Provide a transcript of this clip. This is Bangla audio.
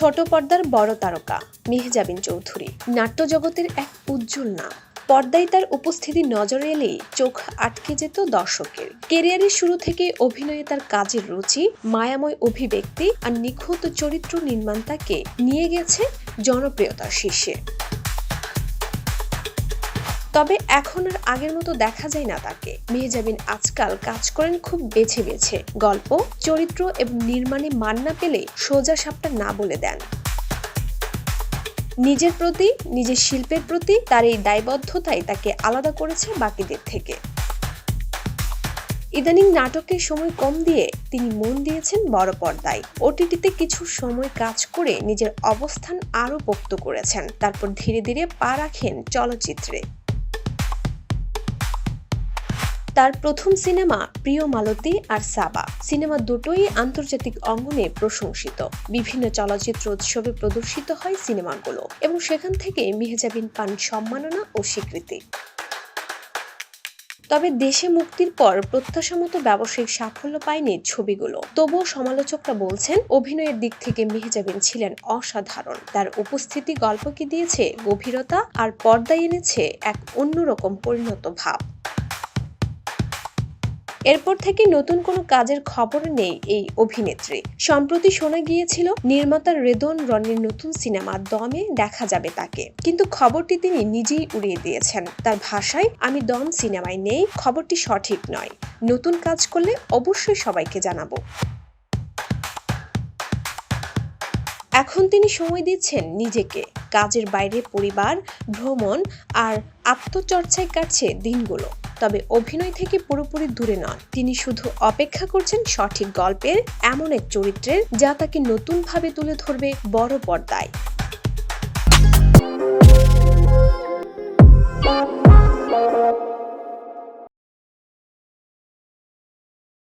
ছোট পর্দার বড় তারকা, মেহজাবিন চৌধুরী। নাট্যজগতের এক উজ্জ্বল নাম। পর্দায় তার উপস্থিতি নজরে এলেই চোখ আটকে যেত দর্শকের। কেরিয়ারের শুরু থেকে অভিনয়ে তার কাজের রুচি, মায়াময় অভিব্যক্তি আর নিখুঁত চরিত্র নির্মাণ তাকে নিয়ে গেছে জনপ্রিয়তার শীর্ষে। তবে এখন আর আগের মতো দেখা যায় না তাকে। মেহজাবিন আজকাল কাজ করেন খুব বেছে বেছে। গল্প, চরিত্র এবং নির্মাণে মান না পেলে সোজা সাপটা না বলে দেন। নিজের প্রতি, নিজের শিল্পের প্রতি তার এই দায়বদ্ধতাই তাকে আলাদা করেছে বাকিদের থেকে। ইদানিং নাটকের সময় কম দিয়ে তিনি মন দিয়েছেন বড় পর্দায়। ওটিটিতে কিছু সময় কাজ করে নিজের অবস্থান আরও পোক্ত করেছেন। তারপর ধীরে ধীরে পা রাখেন চলচ্চিত্রে। তার প্রথম সিনেমা প্রিয় মালতী আর সাবা। সিনেমা দুটোই আন্তর্জাতিক অঙ্গনে প্রশংসিত। বিভিন্ন চলচ্চিত্র উৎসবে প্রদর্শিত হয় সিনেমাগুলো এবং সেখান থেকে মেহজাবিন পান সম্মাননা ও স্বীকৃতি। তবে দেশে মুক্তির পর প্রত্যাশা মতো ব্যবসায়িক সাফল্য পায়নি ছবিগুলো। তবুও সমালোচকরা বলছেন, অভিনয়ের দিক থেকে মেহজাবিন ছিলেন অসাধারণ। তার উপস্থিতি গল্পকে দিয়েছে গভীরতা আর পর্দায় এনেছে এক অন্যরকম পরিণত ভাব। এরপর থেকে নতুন কোনো কাজের খবর নেই এই অভিনেত্রী। সম্প্রতি শোনা গিয়েছিল, নির্মাতা রেদন রনির নতুন সিনেমা দমে দেখা যাবে তাকে। কিন্তু খবরটি তিনি নিজেই উড়িয়ে দিয়েছেন। তার ভাষায়, আমি দম সিনেমায় নেই, খবরটি সঠিক নয়। নতুন কাজ করলে অবশ্যই সবাইকে জানাব। এখন তিনি সময় দিচ্ছেন নিজেকে, কাজের বাইরে পরিবার, ভ্রমণ আর আত্মচর্চায় কাটছে দিনগুলো। তবে অভিনয় থেকে পুরোপুরি দূরে নন। তিনি শুধু অপেক্ষা করছেন সঠিক গল্পের এমন এক চরিত্রের যা তাকে নতুনভাবে তুলে ধরবে বড় পর্দায়।